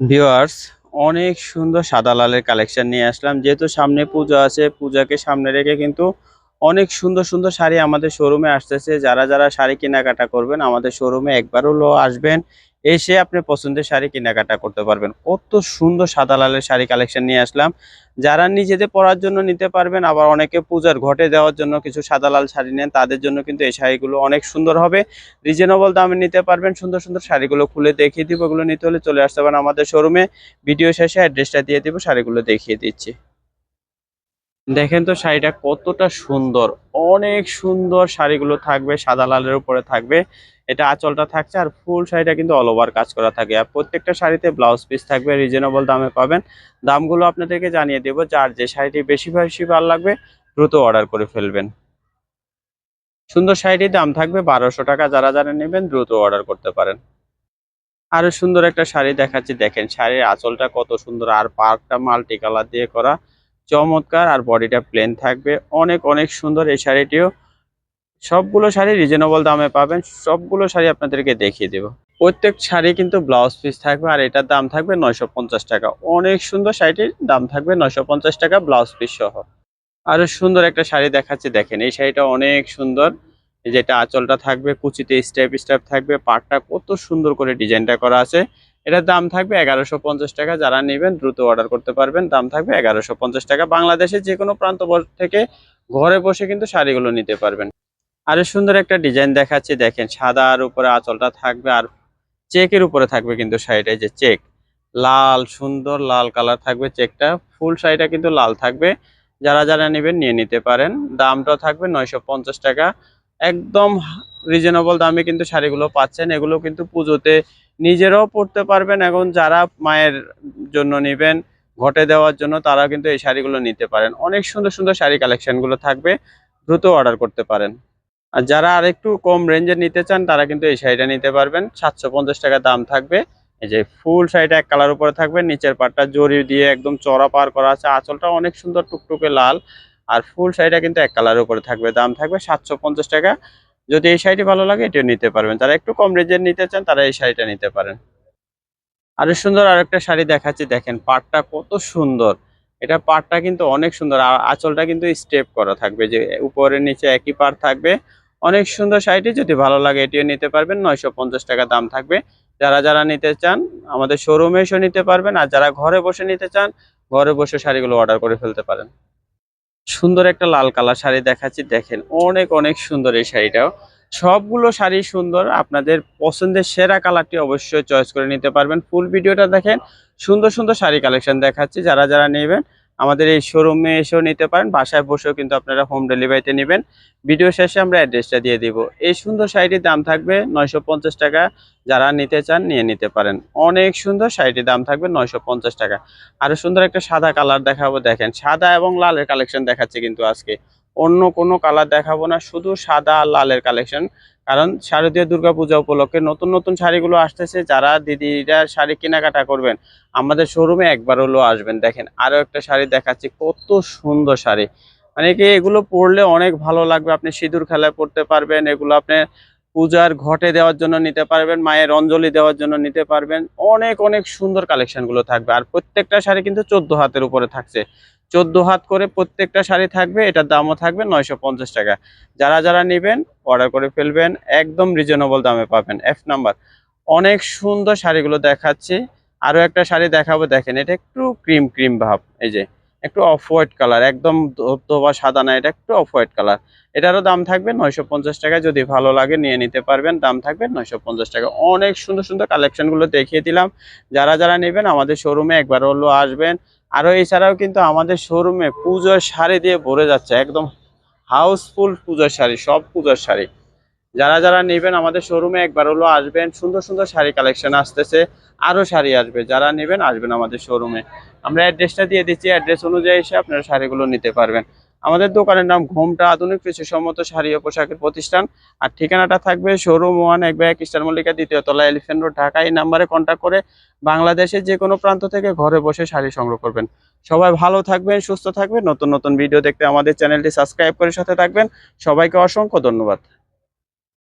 Viewers অনেক সুন্দর সাদা লালের কালেকশন নিয়ে আসলাম। যেহেতু সামনে পূজা আছে, পূজাকে সামনে রেখে কিন্তু অনেক সুন্দর সুন্দর শাড়ি আমাদের শোরুমে আসতেছে। যারা যারা শাড়ি কেনাকাটা করবেন, আমাদের শোরুমে একবারও হলো আসবেন। এসে আপনি পছন্দের শাড়ি কেনাকাটা করতে পারবেন। কত সুন্দর সাদা লালের শাড়ি কালেকশন নিয়ে আসলাম। যারা নিজেদের পরার জন্য নিতে পারবেন, আবার অনেকে পূজার ঘটে দেওয়ার জন্য কিছু সাদা লাল শাড়ি নেন, তাদের জন্য কিন্তু এই শাড়িগুলো অনেক সুন্দর হবে। রিজনেবল দামে নিতে পারবেন, সুন্দর সুন্দর শাড়িগুলো খুলে দেখিয়ে দিব। এগুলো নিতে হলে চলে আসতে পারেন আমাদের শোরুমে ভিডিও শেষে অ্যাড্রেসটা দিয়ে দিব, শাড়িগুলো দেখিয়ে দিচ্ছি। দেখেন তো শাড়িটা কতটা সুন্দর। অনেক সুন্দর শাড়িগুলো থাকবে, সাদা লালের উপরে থাকবে। এটা আঁচলটা থাকছে আর ফুল শাড়িটা কিন্তু অল ওভার কাজ করা থাকে। আর প্রত্যেকটা শাড়িতে ব্লাউজ পিস থাকবে রিজনেবল দামে পাবেন। দামগুলো আপনাদেরকে জানিয়ে দেবো, যার যে শাড়িটি বেশি বেশি ভালো লাগবে, দ্রুত অর্ডার করে ফেলবেন। সুন্দর শাড়িটির দাম থাকবে বারোশো টাকা, যারা যারা নেবেন দ্রুত অর্ডার করতে পারেন। আরও সুন্দর একটা শাড়ি দেখাচ্ছি, দেখেন শাড়ির আঁচলটা কত সুন্দর, আর পার্কটা মাল্টি কালার দিয়ে করা। চমৎকার, আর বডিটা প্লেন থাকবে। অনেক অনেক সুন্দর এই শাড়িটিও। সবগুলো শাড়ি রিজনেবল দামে পাবেন। সবগুলো শাড়ি আপনাদেরকে দেখিয়ে দেব। প্রত্যেক শাড়ি কিন্তু ব্লাউজ পিস থাকবে, আর এটার দাম থাকবে নয়শো পঞ্চাশ টাকা। অনেক সুন্দর শাড়িটির দাম থাকবে নয়শো পঞ্চাশ টাকা ব্লাউজ পিস সহ। আরও সুন্দর একটা শাড়ি দেখাচ্ছে, দেখেন। এই শাড়িটা অনেক সুন্দর। যেটা আঁচলটা থাকবে, কুচিতে স্টেপ স্টেপ থাকবে। পাটটা কত সুন্দর করে ডিজাইনটা করা আছে। এটার দাম থাকবে এগারোশো পঞ্চাশ টাকা। যারা নেবেন, দ্রুত অর্ডার করতে পারবেন। দাম থাকবে এগারোশো পঞ্চাশ টাকা। বাংলাদেশের যে কোনো প্রান্ত থেকে ঘরে বসে কিন্তু শাড়িগুলো নিতে পারবেন। আরও সুন্দর একটা ডিজাইন দেখাচ্ছি। দেখেন, সাদার উপরে আঁচলটা থাকবে আর চেকের উপরে থাকবে কিন্তু শাড়িটা। যে চেক, লাল, সুন্দর লাল কালার থাকবে চেকটা। ফুল শাড়িটা কিন্তু লাল থাকবে। যারা যারা নেবেন, নিয়ে নিতে পারেন। দামটা থাকবে নয়শো পঞ্চাশ টাকা। একদম রিজনেবল দামে কিন্তু শাড়িগুলো পাচ্ছেন। এগুলো কিন্তু পুজোতে নিজেরাও পরতে পারবেন এখন যারা মায়ের জন্য নেবেন, ঘটে দেওয়ার জন্য তারা কিন্তু এই শাড়িগুলো নিতে পারেন। অনেক সুন্দর সুন্দর শাড়ি কালেকশনগুলো থাকবে, দ্রুত অর্ডার করতে পারেন। আর যারা আরেকটু কম রেঞ্জের নিতে চান, তারা কিন্তু এই শাড়িটা নিতে পারবেন। সাতশো পঞ্চাশ টাকা দাম থাকবে। এই যে ফুল শাড়িটা এক কালার উপরে থাকবে, নিচের পাটটা জরি দিয়ে একদম চড়া পার করা আছে। আঁচলটা অনেক সুন্দর টুকটুকে লাল। আর ফুল শাড়িটা কিন্তু এক কালারের উপরে থাকবে, দাম থাকবে সাতশো পঞ্চাশ টাকা। যদি এই শাড়িটি ভালো লাগে, এটিও নিতে পারবেন। যারা একটু কম রেঞ্জের নিতে চান, তারা এই শাড়িটা নিতে পারেন। আরও সুন্দর আরেকটা শাড়ি দেখাচ্ছি, দেখেন পাটটা কত সুন্দর। এটা পাটটা কিন্তু অনেক সুন্দর, আর আঁচলটা কিন্তু স্টেপ করা থাকবে, যে উপরে নিচে একই পাট থাকবে। অনেক সুন্দর শাড়িটি, যদি ভালো লাগে, এটিও নিতে পারবেন। নয়শো পঞ্চাশ টাকা দাম থাকবে। যারা যারা নিতে চান, আমাদের শোরুমে এসে নিতে পারবেন। আর যারা ঘরে বসে নিতে চান, ঘরে বসে শাড়িগুলো অর্ডার করে ফেলতে পারেন। সুন্দর একটা লাল কালার শাড়ি দেখাচ্ছি। দেখেন, অনেক অনেক সুন্দর এই শাড়িটাও। সবগুলো শাড়ি সুন্দর। আপনাদের পছন্দের সেরা কালারটি অবশ্যই চয়েস করে নিতে পারবেন। ফুল ভিডিওটা দেখেন, সুন্দর সুন্দর শাড়ি কালেকশন দেখাচ্ছি। যারা যারা নেবেন আমাদের এই শোরুমে এসেও নিতে পারেন, বাসায় বসেও কিন্তু আপনারা হোম ডেলিভারিতে নেবেন। ভিডিও শেষে আমরা অ্যাড্রেসটা দিয়ে দিব। এই সুন্দর শাড়িটির দাম থাকবে নয়শো পঞ্চাশ টাকা, যারা নিতে চান নিয়ে নিতে পারেন। অনেক সুন্দর শাড়িটির দাম থাকবে নয়শো পঞ্চাশ টাকা। আরও সুন্দর একটা সাদা কালার দেখাবো, দেখেন। সাদা এবং লালের কালেকশন দেখাচ্ছে কিন্তু আজকে। অন্য কোনো কালার দেখাবো না, শুধু সাদা আর লালের কালেকশন কারণ শারদীয় দুর্গাপূজা উপলক্ষে নতুন নতুন শাড়িগুলো আসতেছে, যারা দিদিরা শাড়ি কেনাকাটা করবেন, আমাদের শোরুমে একবার হলেও আসবেন। দেখেন, আরও একটা শাড়ি দেখাচ্ছি, কত সুন্দর শাড়ি। মানে কি এগুলো পরলে অনেক ভালো লাগবে, আপনি সিঁদুর খেলায় পরতে পারবেন, এগুলো আপনি পূজার ঘটে দেওয়ার জন্য নিতে পারবেন, মায়ের অঞ্জলি দেওয়ার জন্য নিতে পারবেন। অনেক অনেক সুন্দর কালেকশনগুলো থাকবে। আর প্রত্যেকটা শাড়ি কিন্তু চোদ্দ হাতের উপরে থাকছে। চোদ্দ হাত করে প্রত্যেকটা শাড়ি থাকবে, এটার দামও থাকবে নয়শো পঞ্চাশ টাকা। যারা যারা নেবেন অর্ডার করে ফেলবেন, একদম রিজনেবল দামে পাবেন। এফ নাম্বার অনেক সুন্দর শাড়িগুলো দেখাচ্ছি। আরও একটা শাড়ি দেখাবো, দেখেন, এটা একটু ক্রিম ক্রিম ভাব, এই যে। একটু অফ হোয়াইট কালার একদম ধোবা সাদা না, এটা একটু অফ হোয়াইট কালার এটারও দাম থাকবে নয়শো পঞ্চাশ টাকা যদি ভালো লাগে নিয়ে নিতে পারবেন, দাম থাকবে নয়শো পঞ্চাশ টাকা। অনেক সুন্দর সুন্দর কালেকশনগুলো দেখিয়ে দিলাম। যারা যারা নেবেন আমাদের শোরুমে একবার হলো আসবেন। আরও এছাড়াও কিন্তু আমাদের শোরুমে পুজোর শাড়ি দিয়ে ভরে যাচ্ছে, একদম হাউসফুল পুজোর শাড়ি, সব পুজোর শাড়ি। যারা যারা নেবেন আমাদের শোরুমে একবার হলো আসবেন। সুন্দর সুন্দর শাড়ি কালেকশন আসতেছে আরও শাড়ি আসবে। যারা নেবেন আসবেন আমাদের শোরুমে আমরা অ্যাড্রেসটা দিয়ে দিচ্ছি। অ্যাড্রেস অনুযায়ী এসে আপনারা শাড়িগুলো নিতে পারবেন। আমাদের দোকানের নাম ঘোমটা আধুনিক কৃষিসম্মত শাড়ি ও পোশাকের প্রতিষ্ঠান। আর ঠিকানাটা থাকবে শোরুম ওয়ান এক ব্যাগ ইস্টার মল্লিকা দ্বিতীয় তলা এলিফেন্ট রোড, ঢাকা। এই নাম্বারে কন্ট্যাক্ট করে বাংলাদেশের যে কোনো প্রান্ত থেকে ঘরে বসে শাড়ি সংগ্রহ করবেন। সবাই ভালো থাকবেন, সুস্থ থাকবেন। নতুন নতুন ভিডিও দেখতে আমাদের চ্যানেলটি সাবস্ক্রাইব করে সাথে থাকবেন। সবাইকে অসংখ্য ধন্যবাদ।